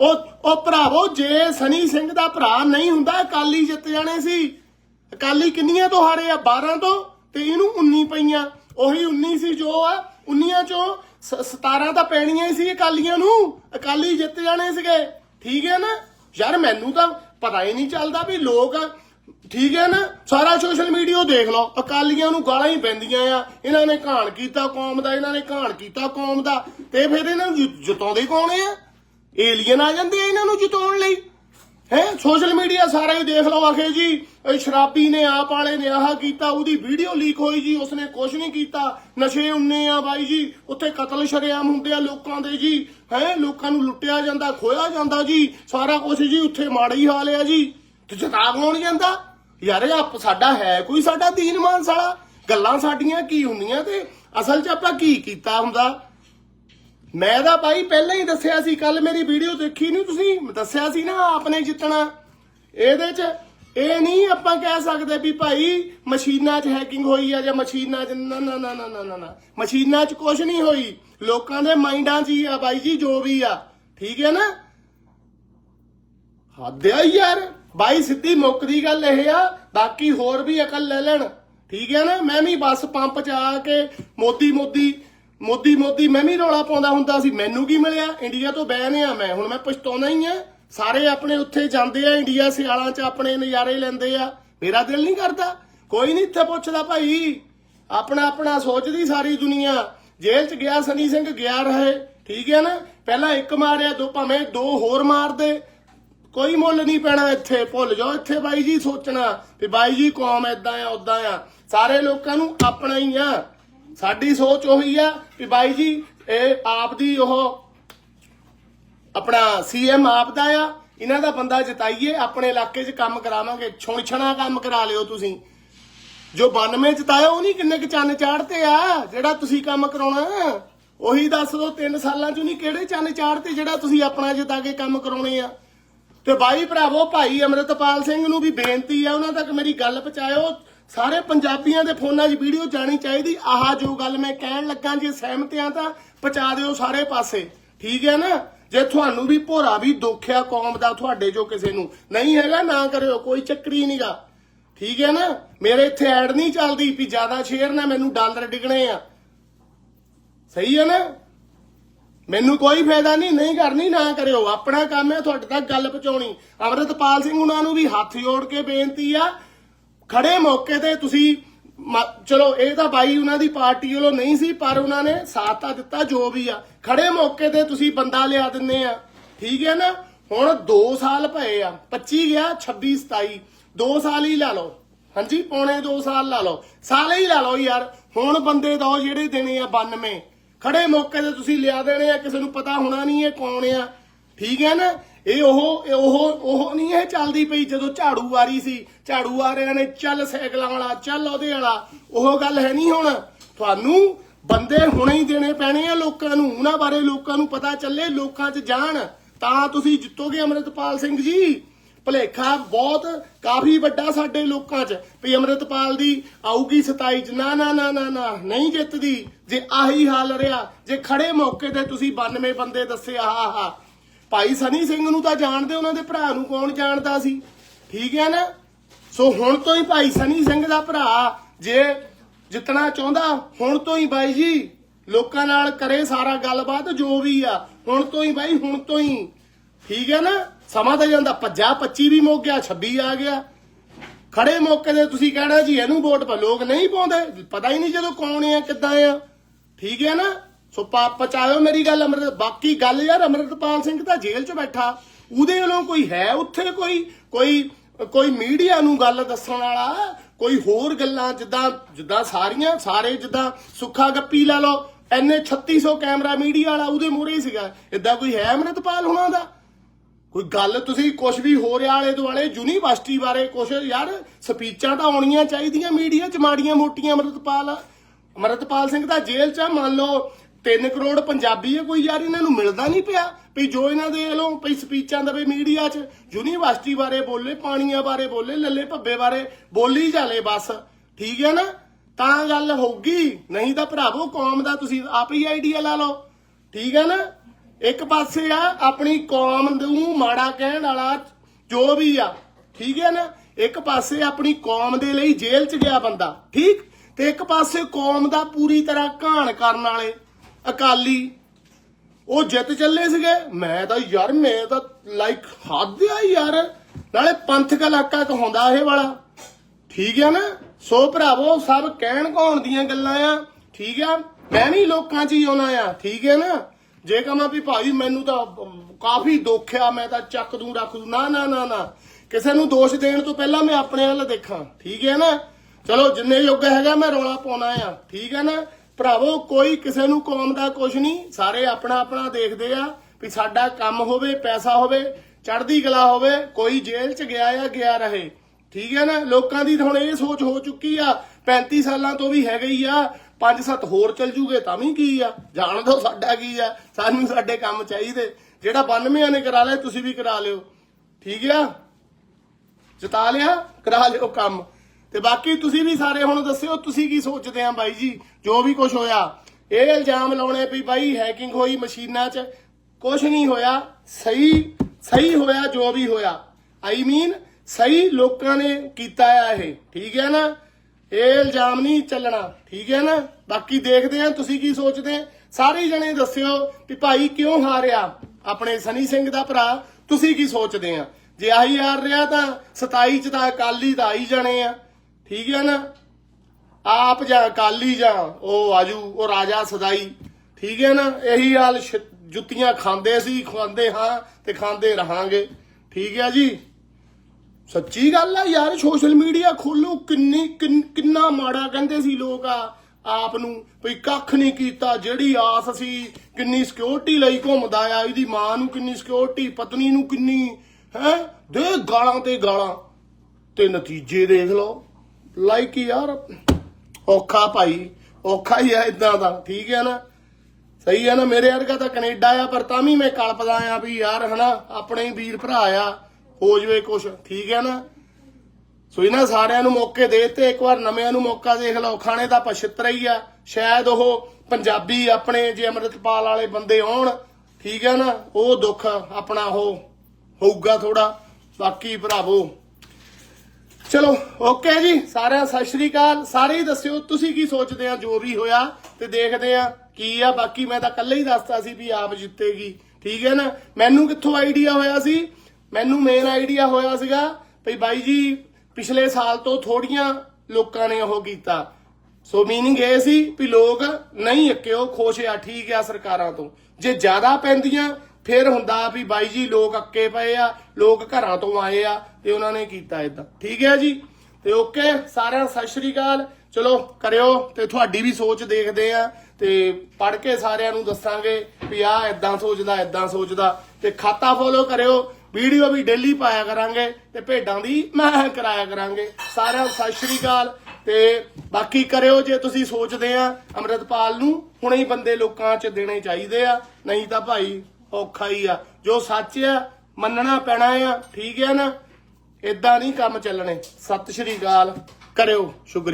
ਉਹ ਉਹ ਭਰਾਵੋ, ਜੇ ਸਨੀ ਸਿੰਘ ਦਾ ਭਰਾ ਨਹੀਂ ਹੁੰਦਾ, ਅਕਾਲੀ ਜਿੱਤ ਜਾਣੇ ਸੀ। ਅਕਾਲੀ ਕਿੰਨੀਆਂ ਤੋਂ ਹਾਰੇ ਆ? 12 ਤੋਂ? ਤੇ ਇਹਨੂੰ 19 ਪਈਆਂ। ਉਹੀ 19 ਸੀ ਜੋ ਆ 19 ਚੋਂ ਸ- 17 ਤਾਂ ਪੈਣੀਆਂ ਹੀ ਸੀ ਅਕਾਲੀਆਂ ਨੂੰ। ਅਕਾਲੀ ਜਿੱਤ ਜਾਣੇ ਸੀਗੇ। ਠੀਕ ਹੈ ਨਾ? ਯਾਰ, ਮੈਨੂੰ ਤਾਂ ਪਤਾ ਹੀ ਨਹੀਂ ਚੱਲਦਾ ਵੀ ਲੋਕ ਠੀਕ ਹੈ ਨਾ? ਸਾਰਾ ਸੋਸ਼ਲ ਮੀਡੀਆ ਦੇਖ ਲਓ। ਅਕਾਲੀਆਂ ਨੂੰ ਗਾਲਾਂ ਹੀ ਪੈਂਦੀਆਂ ਆ। ਇਹਨਾਂ ਨੇ ਘਾਣ ਕੀਤਾ ਕੌਮ ਦਾ, ਇਹਨਾਂ ਨੇ ਘਾਣ ਕੀਤਾ ਕੌਮ ਦਾ। ਤੇ ਫਿਰ ਇਹਨਾਂ ਨੂੰ ਜਿਤਾਉਂਦੇ ਕੌਣ ਆ? ਏਲੀਅਨ ਆ ਜਾਂਦੇ ਆ ਇਹਨਾਂ ਨੂੰ ਜਿਤਾਉਣ ਲਈ। ਹੈ? ਸੋਸ਼ਲ ਮੀਡੀਆ ਸਾਰਾ ਹੀ ਦੇਖ ਲਓ ਆਖੇ ਜੀ। ਇਹ ਸ਼ਰਾਬੀ ਨੇ ਆਪ ਵਾਲੇ ਨੇ ਆਹ ਕੀਤਾ, ਉਹਦੀ ਵੀਡੀਓ ਲੀਕ ਹੋਈ ਜੀ, ਉਸਨੇ ਕੁਝ ਨਹੀਂ ਕੀਤਾ। ਨਸ਼ੇ ਉੰਨੇ ਆ ਬਾਈ ਜੀ, ਉੱਥੇ ਕਤਲ ਸ਼ਰੇਆਮ ਹੁੰਦੇ ਆ ਲੋਕਾਂ ਦੇ ਜੀ। ਹੈ? ਲੋਕਾਂ ਨੂੰ ਲੁੱਟਿਆ ਜਾਂਦਾ ਖੋਇਆ ਜਾਂਦਾ ਜੀ। ਸਾਰਾ ਕੁਝ ਜੀ ਉੱਥੇ ਮਾੜਾ ਹੀ ਹਾਲ ਆ ਜੀ। ਤੇ ਜਤਾ ਕੌਣ ਜਾਂਦਾ? ਯਾਰ, ਇਹ ਆਪ ਸਾਡਾ ਹੈ ਕੋਈ, ਸਾਡਾ ਦੀਨ ਮਾਨ ਸਾਲਾ ਗੱਲਾਂ ਸਾਡੀਆਂ ਕੀ ਹੁੰਦੀਆਂ ਤੇ ਅਸਲ 'ਚ ਆਪਾਂ ਕੀ ਕੀਤਾ ਹੁੰਦਾ? ਮੈਂ ਤਾਂ ਬਾਈ ਪਹਿਲਾਂ ਹੀ ਦੱਸਿਆ ਸੀ ਕੱਲ ਮੇਰੀ ਵੀਡੀਓ ਦੇਖੀ ਨਹੀਂ ਤੁਸੀਂ? ਦੱਸਿਆ ਸੀ ਨਾ ਆਪਨੇ ਜਿੱਤਣਾ। ਇਹਦੇ 'ਚ ਇਹ ਨਹੀਂ ਆਪਾਂ ਕਹਿ ਸਕਦੇ ਵੀ ਭਾਈ ਮਸ਼ੀਨਾਂ 'ਚ ਹੈਕਿੰਗ ਹੋਈ ਆ ਜਾਂ ਮਸ਼ੀਨਾਂ 'ਚ ਨਾ ਨਾ ਨਾ ਨਾ ਨਾ ਨਾ ਮਸ਼ੀਨਾਂ 'ਚ ਕੁਝ ਨਹੀਂ ਹੋਈ। ਲੋਕਾਂ ਦੇ ਮਾਈਂਡਾਂ 'ਚ ਹੀ ਆ ਬਾਈ ਜੀ, ਜੋ ਵੀ ਆ। ਠੀਕ ਹੈ ਨਾ? ਹੱਦ ਆ ਯਾਰ। ਬਾਈ ਸਿੱਧੀ ਮੁੱਕ ਦੀ ਗੱਲ ਇਹ ਆ, ਬਾਕੀ ਹੋਰ ਵੀ ਅਕਲ ਲੈ ਲੈਣ। ਠੀਕ ਹੈ ਨਾ? ਮੈਂ ਵੀ ਬੱਸ ਪੰਪ ਚ ਆ ਕੇ ਮੋਦੀ ਮੋਦੀ ਮੋਦੀ ਮੋਦੀ, ਮੈਂ ਵੀ ਰੌਲਾ ਪਾਉਂਦਾ ਹੁੰਦਾ ਸੀ। ਮੈਨੂੰ ਕੀ ਮਿਲਿਆ? ਇੰਡੀਆ ਤੋਂ ਬੈਨ ਆ ਮੈਂ। ਹੁਣ ਮੈਂ ਪਛਤਾਉਣਾ ਹੀ ਆ। ਸਾਰੇ ਆਪਣੇ ਉੱਥੇ ਜਾਂਦੇ ਆ, ਇੰਡੀਆ ਸਿਆਲਾਂ ਚ ਆਪਣੇ ਨਜ਼ਾਰੇ ਲੈਂਦੇ ਆ। ਮੇਰਾ ਦਿਲ ਨਹੀਂ ਕਰਦਾ। ਕੋਈ ਨਹੀਂ ਇੱਥੇ ਪੁੱਛਦਾ ਭਾਈ। ਆਪਣਾ ਆਪਣਾ ਸੋਚਦੀ ਸਾਰੀ ਦੁਨੀਆ। ਜੇਲ੍ਹ ਚ ਗਿਆ ਸਨੀ ਸਿੰਘ, ਗਿਆ ਰਹੇ। ਠੀਕ ਹੈ ਨਾ? ਪਹਿਲਾਂ ਇੱਕ ਮਾਰਿਆ, ਦੋ ਭਾਵੇਂ ਦੋ ਹੋਰ ਮਾਰ ਦੇ। ਕੋਈ ਮੁੱਲ ਨਹੀਂ ਪੈਣਾ ਇੱਥੇ। ਭੁੱਲ ਜਾਓ ਇੱਥੇ ਬਾਈ ਜੀ ਸੋਚਣਾ ਵੀ ਬਾਈ ਜੀ ਕੌਮ ਐਦਾਂ ਆ ਉਦਾਂ ਆ। ਸਾਰੇ ਲੋਕਾਂ ਨੂੰ ਆਪਣਾ ਹੀ ਆ। ਸਾਡੀ ਸੋਚ ਉਹੀ ਆ ਵੀ ਬਾਈ ਜੀ, ਇਹ ਆਪ ਦੀ ਉਹ ਆਪਣਾ ਸੀਐਮ ਆਪ ਦਾ ਆ, ਇਹਨਾਂ ਦਾ ਬੰਦਾ ਜਿਤਾਈਏ, ਆਪਣੇ ਇਲਾਕੇ 'ਚ ਕੰਮ ਕਰਾਵਾਂਗੇ ਛੁਣਛਣਾ ਕੰਮ ਕਰਾ ਲਿਓ ਤੁਸੀਂ। ਜੋ 92 ਜਿਤਾਇਆ, ਉਹ ਨਹੀਂ ਕਿੰਨੇ ਕੁ ਚੰਨ ਚਾੜਤੇ ਆ, ਜਿਹੜਾ ਤੁਸੀਂ ਕੰਮ ਕਰਾਉਣਾ ਉਹੀ ਦੱਸ ਦੋ 3 ਸਾਲਾਂ 'ਚ ਨਹੀਂ, ਕਿਹੜੇ ਚੰਨ ਚਾੜਤੇ ਜਿਹੜਾ ਤੁਸੀਂ ਆਪਣਾ ਜਿਤਾ ਕੇ ਕੰਮ ਕਰਾਉਣੇ ਆ। ਤੇ ਬਾਈ ਭਰਾਵੋ, ਭਾਈ ਅਮਰਤਪਾਲ ਸਿੰਘ ਨੂੰ ਵੀ ਬੇਨਤੀ ਆ, ਉਹਨਾਂ ਤੱਕ ਮੇਰੀ ਗੱਲ ਪਹੁੰਚਾਇਓ। ਸਾਰੇ ਪੰਜਾਬੀਆਂ ਦੇ ਫੋਨਾਂ 'ਚ ਵੀਡੀਓ ਜਾਣੀ ਚਾਹੀਦੀ। ਆਹ ਜੋ ਗੱਲ ਮੈਂ ਕਹਿਣ ਲੱਗਾ, ਜੇ ਸਹਿਮਤ ਆ ਤਾਂ ਪਹੁੰਚਾ ਦਿਓ ਸਾਰੇ ਪਾਸੇ। ਠੀਕ ਹੈ ਨਾ? ਜੇ ਤੁਹਾਨੂੰ ਵੀ ਭੋਰਾ ਵੀ ਦੁੱਖਿਆ ਕੌਮ ਦਾ ਤੁਹਾਡੇ ਜੋ ਕਿਸੇ ਨੂੰ ਨਹੀਂ ਹੈਗਾ, ਨਾ ਕਰਿਓ, ਕੋਈ ਚੱਕਰੀ ਨਹੀਂਗਾ ਠੀਕ ਹੈ ਨਾ? ਮੇਰੇ ਇੱਥੇ ਐਡ ਨਹੀਂ ਚੱਲਦੀ ਵੀ ਜ਼ਿਆਦਾ ਸ਼ੇਅਰ ਨਾ, ਮੈਨੂੰ ਡਾਲਰ ਡਿਗਣੇ ਆ। ਸਹੀ ਹੈ ਨਾ? ਮੈਨੂੰ ਕੋਈ ਫਾਇਦਾ ਨਹੀਂ ਨਹੀਂ ਕਰਨੀ, ਨਾ ਕਰਿਓ। ਆਪਣਾ ਕੰਮ ਹੈ ਤੁਹਾਡੇ ਤੱਕ ਗੱਲ ਪਹੁੰਚਾਉਣੀ। ਅਮਰਤਪਾਲ ਸਿੰਘ ਉਹਨਾਂ ਨੂੰ ਵੀ ਹੱਥ ਜੋੜ ਕੇ ਬੇਨਤੀ ਆ ਖੜੇ ਮੌਕੇ ਤੇ ਤੁਸੀਂ ਚਲੋ, ਇਹ ਤਾਂ ਬਾਈ ਉਹਨਾਂ ਦੀ ਪਾਰਟੀ ਵੱਲੋਂ ਨਹੀਂ ਸੀ, ਪਰ ਉਹਨਾਂ ਨੇ ਸਾਥ ਤਾਂ ਦਿੱਤਾ, ਜੋ ਵੀ ਆ। ਖੜੇ ਮੌਕੇ ਤੇ ਤੁਸੀਂ ਬੰਦਾ ਲਿਆ ਦਿੰਨੇ ਆ। ਠੀਕ ਹੈ ਨਾ? ਹੁਣ 2 ਸਾਲ ਪਏ ਆ। 25 ਗਿਆ 26 27 2 ਸਾਲ ਹੀ ਲਾ ਲਓ। ਹਾਂਜੀ? ਪੌਣੇ 2 ਸਾਲ ਲਾ ਲਓ। ਸਾਲ ਹੀ ਲਾ ਲਓ ਯਾਰ। ਹੁਣ ਬੰਦੇ ਦੋ ਜਿਹੜੇ ਦੇਣੇ ਆ 92 ਖੜੇ ਮੌਕੇ ਤੇ ਤੁਸੀਂ ਲਿਆ ਦੇਣੇ ਆ, ਕਿਸੇ ਨੂੰ ਪਤਾ ਹੋਣਾ ਨਹੀਂ ਇਹ ਕੌਣ ਆ। ਠੀਕ ਹੈ ਨਾ? ਇਹ ਉਹ ਇਹ ਉਹ ਉਹ ਨਹੀਂ ਇਹ ਚੱਲਦੀ ਪਈ ਜਦੋਂ ਝਾੜੂ ਵਾਰੀ ਸੀ। ਝਾੜੂ ਵਾਰਿਆਂ ਨੇ ਚੱਲ ਸਾਈਕਲਾਂ ਵਾਲਾ, ਚੱਲ ਉਹਦੇ ਵਾਲਾ। ਉਹ ਗੱਲ ਹੈ ਨਹੀਂ ਹੁਣ। ਤੁਹਾਨੂੰ ਬੰਦੇ ਹੁਣੇ ਹੀ ਦੇਣੇ ਪੈਣੇ ਆ ਲੋਕਾਂ ਨੂੰ। ਉਹਨਾਂ ਬਾਰੇ ਲੋਕਾਂ ਨੂੰ ਪਤਾ ਚੱਲੇ, ਲੋਕਾਂ 'ਚ ਜਾਣ। ਤਾਂ ਤੁਸੀਂ ਜਿੱਤੋਗੇ ਅਮਰਿਤਪਾਲ ਸਿੰਘ ਜੀ। ਭਲੇਖਾ ਬਹੁਤ ਕਾਫੀ ਵੱਡਾ ਸਾਡੇ ਲੋਕਾਂ 'ਚ। ਵੀ ਅਮਰਿਤਪਾਲ ਦੀ ਆਊਗੀ 27 'ਚ। ਨਾ ਨਾ ਨਾ ਨਾ ਨਾ, ਨਹੀਂ ਜਿੱਤਦੀ। ਜੇ ਆਹੀ ਹਾਲ ਰਿਹਾ, ਜੇ ਖੜੇ ਮੌਕੇ ਤੇ ਤੁਸੀਂ 92 ਬੰਦੇ ਦੱਸੇ ਆਹਾ, ਆਹ। ਭਾਈ ਸਨੀ ਸਿੰਘ ਨੂੰ ਤਾਂ ਜਾਣਦੇ, ਉਹਨਾਂ ਦੇ ਭਰਾ ਨੂੰ ਕੌਣ ਜਾਣਦਾ ਸੀ? ਠੀਕ ਹੈ ਨਾ? ਸੋ ਹੁਣ ਤੋਂ ਹੀ ਭਾਈ ਸਨੀ ਸਿੰਘ ਦਾ ਭਰਾ ਜੇ ਜਿੱਤਣਾ ਚਾਹੁੰਦਾ, ਹੁਣ ਤੋਂ ਹੀ ਬਾਈ ਜੀ ਲੋਕਾਂ ਨਾਲ ਕਰੇ ਸਾਰਾ ਗੱਲਬਾਤ, ਜੋ ਵੀ ਆ, ਹੁਣ ਤੋਂ ਹੀ ਬਾਈ, ਹੁਣ ਤੋਂ ਹੀ। ਠੀਕ ਹੈ ਨਾ? ਸਮਾਂ ਤਾਂ ਜਾਂਦਾ ਭੱਜਾ 25 ਵੀ ਮੁੱਕ ਗਿਆ 26 ਆ ਗਿਆ। ਖੜੇ ਮੌਕੇ ਤੇ ਤੁਸੀਂ ਕਹਿਣਾ ਜੀ, ਇਹਨੂੰ ਵੋਟ ਪਾ, ਲੋਕ ਨਹੀਂ ਪਾਉਂਦੇ। ਪਤਾ ਹੀ ਨਹੀਂ ਜਦੋਂ ਕੌਣ ਆ, ਕਿੱਦਾਂ ਆ। ਠੀਕ ਹੈ ਨਾ? ਸੋ ਪਾ ਪਚਾਇਓ ਮੇਰੀ ਗੱਲ ਅਮਰਤ, ਬਾਕੀ ਗੱਲ ਯਾਰ ਅਮਰਤਪਾਲ ਸਿੰਘ ਤਾਂ ਜੇਲ੍ਹ 'ਚ ਬੈਠਾ। ਉਹਦੇ ਵੱਲੋਂ ਕੋਈ ਹੈ ਉੱਥੇ ਕੋਈ ਕੋਈ ਕੋਈ ਮੀਡੀਆ ਨੂੰ ਗੱਲ ਦੱਸਣ ਵਾਲਾ? ਕੋਈ ਹੋਰ ਗੱਲਾਂ ਜਿੱਦਾਂ ਜਿੱਦਾਂ ਸਾਰੀਆਂ, ਸਾਰੇ ਜਿੱਦਾਂ ਸੁੱਖਾ ਗੱਪੀ ਲਾ ਲਓ, ਐਨੇ 3600 ਕੈਮਰਾ ਮੀਡੀਆ ਵਾਲਾ ਉਹਦੇ ਮੂਹਰੇ ਸੀਗਾ। ਇਦਾਂ ਕੋਈ ਹੈ ਅਮਰਤਪਾਲ ਹੁਣਾਂ ਦਾ? ਕੋਈ ਗੱਲ ਤੁਸੀਂ ਕੁਝ ਵੀ ਹੋ ਰਿਹਾ ਆਲੇ ਦੁਆਲੇ, ਯੂਨੀਵਰਸਿਟੀ ਬਾਰੇ ਕੁਝ ਯਾਰ ਸਪੀਚਾਂ ਤਾਂ ਆਉਣੀਆਂ ਚਾਹੀਦੀਆਂ ਮੀਡੀਆ ਚ, ਮਾੜੀਆਂ ਮੋਟੀਆਂ ਅਮਰਤਪਾਲ ਅਮਰਤਪਾਲ ਸਿੰਘ ਤਾਂ ਜੇਲ੍ਹ ਚ ਮੰਨ ਲਓ 3 ਕਰੋੜ ਪੰਜਾਬੀ ਹੈ ਕੋਈ ਯਾਰ ਇਹਨਾਂ ਨੂੰ ਮਿਲਦਾ ਨਹੀਂ ਪਿਆ ਵੀ ਜੋ ਇਹਨਾਂ ਦੇ ਵੱਲੋਂ ਪਈ ਸਪੀਚਾਂ ਦਵੇ ਮੀਡੀਆ 'ਚ, ਯੂਨੀਵਰਸਿਟੀ ਬਾਰੇ ਬੋਲੇ, ਪਾਣੀਆਂ ਬਾਰੇ ਬੋਲੇ, ਲੱਲੇ ਭੱਬੇ ਬਾਰੇ ਬੋਲੀ ਜਾਲੇ ਬਸ। ਠੀਕ ਹੈ ਨਾ? ਤਾਂ ਗੱਲ ਹੋਊਗੀ, ਨਹੀਂ ਤਾਂ ਭਰਾਵੋ, ਕੌਮ ਦਾ ਤੁਸੀਂ ਆਪ ਹੀ ਆਈਡੀਆ ਲਾ ਲਓ। ਠੀਕ ਹੈ ਨਾ? ਇੱਕ ਪਾਸੇ ਆ ਆਪਣੀ ਕੌਮ ਨੂੰ ਮਾੜਾ ਕਹਿਣ ਵਾਲਾ ਜੋ ਵੀ ਆ, ਠੀਕ ਹੈ ਨਾ? ਇੱਕ ਪਾਸੇ ਆਪਣੀ ਕੌਮ ਦੇ ਲਈ ਜੇਲ੍ਹ 'ਚ ਗਿਆ ਬੰਦਾ, ਠੀਕ? ਤੇ ਇੱਕ ਪਾਸੇ ਕੌਮ ਦਾ ਪੂਰੀ ਤਰ੍ਹਾਂ ਘਾਣ ਕਰਨ ਵਾਲੇ ਅਕਾਲੀ। ਉਹ ਜਿੱਤ ਚੱਲੇ ਸੀਗੇ। ਮੈਂ ਤਾਂ ਯਾਰ, ਮੈਂ ਤਾਂ ਲਾਈਕ ਹੱਦ ਆ ਯਾਰ। ਨਾਲੇ ਪੰਥਕ ਇਲਾਕਾ ਕਹਾਉਂਦਾ ਇਹ ਵਾਲਾ। ਠੀਕ ਆ ਨਾ? ਸੋ ਭਰਾਵੋ, ਸਭ ਕਹਿਣ ਕਹਾਉਣ ਦੀਆਂ ਗੱਲਾਂ ਆ? ਠੀਕ ਆ? ਮੈਂ ਵੀ ਲੋਕਾਂ 'ਚ ਹੀ ਆਉਣਾ ਆ। ਠੀਕ ਹੈ ਨਾ? ਜੇ ਕਹਾਂ ਵੀ ਭਾਈ, ਮੈਨੂੰ ਤਾਂ ਕਾਫੀ ਦੁੱਖ ਆ, ਮੈਂ ਤਾਂ ਚੱਕ ਦੂੰ, ਰੱਖ ਦੂੰ। ਨਾ ਨਾ ਨਾ ਨਾ। ਕਿਸੇ ਨੂੰ ਦੋਸ਼ ਦੇਣ ਤੋਂ ਪਹਿਲਾਂ ਮੈਂ ਆਪਣੇ ਵੱਲ ਦੇਖਾਂ। ਠੀਕ ਹੈ ਨਾ? ਚਲੋ, ਜਿੰਨੇ ਯੋਗ ਹੈਗਾ ਮੈਂ ਰੌਲਾ ਪਾਉਣਾ ਆ। ਠੀਕ ਹੈ ਨਾ? ਭਰਾਵੋ, ਕੋਈ ਕਿਸੇ ਨੂੰ ਕੌਮ ਦਾ ਕੁਝ ਨਹੀਂ। ਸਾਰੇ ਆਪਣਾ ਆਪਣਾ ਦੇਖਦੇ ਆ ਵੀ ਸਾਡਾ ਕੰਮ ਹੋਵੇ, ਪੈਸਾ ਹੋਵੇ, ਚੜ੍ਹਦੀ ਕਲਾ ਹੋਵੇ, ਕੋਈ ਜੇਲ੍ਹ 'ਚ ਗਿਆ ਆ ਗਿਆ ਰਹੇ। ਠੀਕ ਹੈ ਨਾ? ਲੋਕਾਂ ਦੀ ਹੁਣ ਇਹ ਸੋਚ ਹੋ ਚੁੱਕੀ ਆ 35 ਸਾਲਾਂ ਤੋਂ ਵੀ ਹੈਗੇ ਹੀ ਆ 5-7 ਹੋਰ ਚੱਲ ਜੂਗੇ ਤਾਂ ਵੀ ਕੀ ਆ? ਜਾਣ ਦੋ ਸਾਡਾ ਕੀ ਆ? ਸਾਨੂੰ ਸਾਡੇ ਕੰਮ ਚਾਹੀਦੇ। ਜਿਹੜਾ 92 ਨੇ ਕਰਾ ਲਿਆ ਤੁਸੀਂ ਵੀ ਕਰਾ ਲਿਓ। ਠੀਕ ਆ? ਜਿਤਾ ਲਿਆ, ਕਰਾ ਲਿਓ ਕੰਮ। ਤੇ ਬਾਕੀ ਤੁਸੀਂ ਵੀ ਸਾਰੇ ਹੁਣ ਦੱਸਿਓ, ਤੁਸੀਂ ਕੀ ਸੋਚਦੇ ਆ ਬਾਈ ਜੀ? ਜੋ ਵੀ ਕੁਝ ਹੋਇਆ, ਇਹ ਇਲਜ਼ਾਮ ਲਾਉਣੇ ਵੀ ਬਾਈ ਹੈਕਿੰਗ ਹੋਈ ਮਸ਼ੀਨਾਂ 'ਚ। ਕੁਝ ਨਹੀਂ ਹੋਇਆ, ਸਹੀ ਸਹੀ ਹੋਇਆ ਜੋ ਵੀ ਹੋਇਆ। ਆਈ ਮੀਨ ਸਹੀ ਲੋਕਾਂ ਨੇ ਕੀਤਾ ਆ ਇਹ, ਠੀਕ ਹੈ ਨਾ? ਇਹ ਇਲਜ਼ਾਮ ਨਹੀਂ ਚੱਲਣਾ, ਠੀਕ ਹੈ ਨਾ? ਬਾਕੀ ਦੇਖਦੇ ਆ, ਤੁਸੀਂ ਕੀ ਸੋਚਦੇ ਆ? ਸਾਰੇ ਜਣੇ ਦੱਸਿਓ ਵੀ ਭਾਈ ਕਿਉਂ ਹਾਰਿਆ ਆਪਣੇ ਸਨੀ ਸਿੰਘ ਦਾ ਭਰਾ? ਤੁਸੀਂ ਕੀ ਸੋਚਦੇ ਆ? ਜੇ ਆਹੀ ਹਾਰ ਰਿਹਾ ਤਾਂ 27 ਚ ਤਾਂ ਅਕਾਲੀ ਤਾਂ ਆਈ ਜਾਣੇ ਆ। ਠੀਕ ਹੈ ਨਾ? ਆਪ ਜਾਂ ਅਕਾਲੀ ਜਾਂ ਉਹ ਆਜੂ, ਉਹ ਰਾਜਾ ਸਦਾਈ। ਠੀਕ ਹੈ ਨਾ? ਇਹੀ ਹਾਲ ਜੁੱਤੀਆਂ ਖਾਂਦੇ ਸੀ ਖਾਂਦੇ ਹਾਂ ਤੇ ਖਾਂਦੇ ਰਹਾਂਗੇ। ਠੀਕ ਹੈ ਜੀ? ਸੱਚੀ ਗੱਲ ਆ ਯਾਰ, ਸੋਸ਼ਲ ਮੀਡੀਆ ਖੋਲੋ, ਕਿੰਨੀ, ਕਿੰਨਾ ਮਾੜਾ ਕਹਿੰਦੇ ਸੀ ਲੋਕ ਆ, ਆਪ ਨੂੰ। ਵੀ ਕੱਖ ਨਹੀਂ ਕੀਤਾ, ਜਿਹੜੀ ਆਸ ਸੀ, ਕਿੰਨੀ ਸਿਕਿਉਰਿਟੀ ਲਈ ਘੁੰਮਦਾ ਆ, ਇਹਦੀ ਮਾਂ ਨੂੰ ਕਿੰਨੀ ਸਿਕਿਉਰਿਟੀ ਪਤਨੀ ਨੂੰ ਕਿੰਨੀ, ਹੈ? ਦੇ ਗਾਲਾਂ ਤੇ ਗਾਲਾਂ। ਤੇ ਨਤੀਜੇ ਦੇਖ ਲਓ। ਲਾਈਕ ਯਾਰ? ਔਖਾ ਭਾਈ, ਔਖਾ ਹੀ ਆ ਇਦਾਂ ਦਾ, ਠੀਕ ਹੈ ਨਾ? ਸਹੀ ਹੈ ਨਾ? ਮੇਰੇ ਵਰਗਾ ਤਾਂ ਕੈਨੇਡਾ ਆ, ਪਰ ਤਾਂ ਵੀ ਮੈਂ ਕਲਪਦਾ ਆ ਵੀ ਯਾਰ, ਹਨਾ, ਆਪਣੇ ਹੀ ਵੀਰ ਭਰਾ ਆ, ਹੋ ਜਵੇ ਕੁਛ, ਠੀਕ ਹੈ ਨਾ? ਸੋ ਇਹਨਾਂ ਸਾਰਿਆਂ ਨੂੰ ਮੌਕੇ ਦੇ ਤੇ ਇੱਕ ਵਾਰ ਨਵਿਆਂ ਨੂੰ ਮੌਕਾ ਦੇਖ ਲਓ, ਖਾਣੇ ਦਾ ਪਛਿੱਤਰ ਹੀ ਆ, ਸ਼ਾਇਦ ਉਹ ਪੰਜਾਬੀ ਆਪਣੇ ਜੇ ਅੰਮ੍ਰਿਤਪਾਲ ਵਾਲੇ ਬੰਦੇ ਆਉਣ, ਠੀਕ ਹੈ ਨਾ? ਉਹ ਦੁੱਖ ਆਪਣਾ ਉਹ ਹੋਊਗਾ ਥੋੜਾ ਬਾਕੀ ਭਰਾਵੋ। ਚਲੋ ਓਕੇ ਜੀ, ਸਾਰਿਆਂ ਸਤਿ ਸ਼੍ਰੀ ਅਕਾਲ। ਸਾਰੇ ਹੀ ਦੱਸਿਓ, ਤੁਸੀਂ ਕੀ ਸੋਚਦੇ ਆ, ਜੋ ਵੀ ਹੋਇਆ, ਤੇ ਦੇਖਦੇ ਆ ਕੀ ਆ। ਬਾਕੀ ਮੈਂ ਤਾਂ ਕੱਲੇ ਹੀ ਦੱਸਤਾ ਸੀ ਵੀ ਆਪ ਜਿੱਤੇਗੀ। ਠੀਕ ਹੈ ਨਾ? ਮੈਨੂੰ ਕਿੱਥੋਂ ਆਈਡੀਆ ਹੋਇਆ ਸੀ? ਮੈਨੂੰ ਮੇਨ ਆਈਡੀਆ ਹੋਇਆ ਸੀਗਾ ਭਈ ਬਾਈ ਜੀ, ਪਿਛਲੇ ਸਾਲ ਤੋਂ ਥੋੜੀਆਂ ਲੋਕਾਂ ਨੇ ਉਹ ਕੀਤਾ। ਸੋ ਮੀਨਿੰਗ ਇਹ ਸੀ ਵੀ ਲੋਕ ਨਹੀਂ ਅੱਕਿਓ, ਖੁਸ਼ ਆ, ਠੀਕ ਆ ਸਰਕਾਰਾਂ ਤੋਂ। ਜੇ ਜ਼ਿਆਦਾ ਪੈਂਦੀਆਂ ਫਿਰ ਹੁੰਦਾ ਵੀ ਬਾਈ ਜੀ ਲੋਕ ਅੱਕੇ ਪਏ ਆ, ਲੋਕ ਘਰਾਂ ਤੋਂ ਆਏ ਆ ਤੇ ਉਹਨਾਂ ਨੇ ਕੀਤਾ ਇਦਾਂ ਠੀਕ ਹੈ ਜੀ? ਤੇ ਓਕੇ ਸਾਰਿਆਂ ਨੂੰ ਸਤਿ ਸ਼੍ਰੀ ਅਕਾਲ। ਚਲੋ, ਕਰਿਓ ਤੇ ਤੁਹਾਡੀ ਵੀ ਸੋਚ ਦੇਖਦੇ ਆ ਤੇ ਪੜ ਕੇ ਸਾਰਿਆਂ ਨੂੰ ਦੱਸਾਂਗੇ ਵੀ ਆ ਇਦਾਂ ਸੋਚਦਾ ਇਦਾਂ ਸੋਚਦਾ ਤੇ ਖਾਤਾ ਫੋਲੋ ਕਰਿਓ, ਵੀਡੀਓ ਵੀ ਡੇਲੀ ਪਾਇਆ ਕਰਾਂਗੇ ਤੇ ਭੇਡਾਂ ਦੀ ਮੈਂ ਕਰਾਇਆ ਕਰਾਂਗੇ। ਸਾਰਿਆਂ ਨੂੰ ਸਤਿ ਸ਼੍ਰੀ ਅਕਾਲ ਤੇ ਬਾਕੀ ਕਰਿਓ ਜੇ ਤੁਸੀਂ ਸੋਚਦੇ ਆ, ਅੰਮ੍ਰਿਤਪਾਲ ਨੂੰ ਹੁਣੇ ਹੀ ਬੰਦੇ ਲੋਕਾਂ 'ਚ ਦੇਣੇ ਚਾਹੀਦੇ ਆ, ਨਹੀਂ ਤਾਂ ਭਾਈ ਔਖਾ ਹੀ ਆ। ਜੋ ਸੱਚ ਆ, ਮੰਨਣਾ ਪੈਣਾ ਆ। ਠੀਕ ਹੈ ਨਾ? ਇਦਾਂ ਨਹੀਂ ਕੰਮ ਚੱਲਣੇ। ਸਤਿ ਸ਼੍ਰੀ ਅਕਾਲ। ਕਰਿਓ ਸ਼ੁਕਰੀਆ।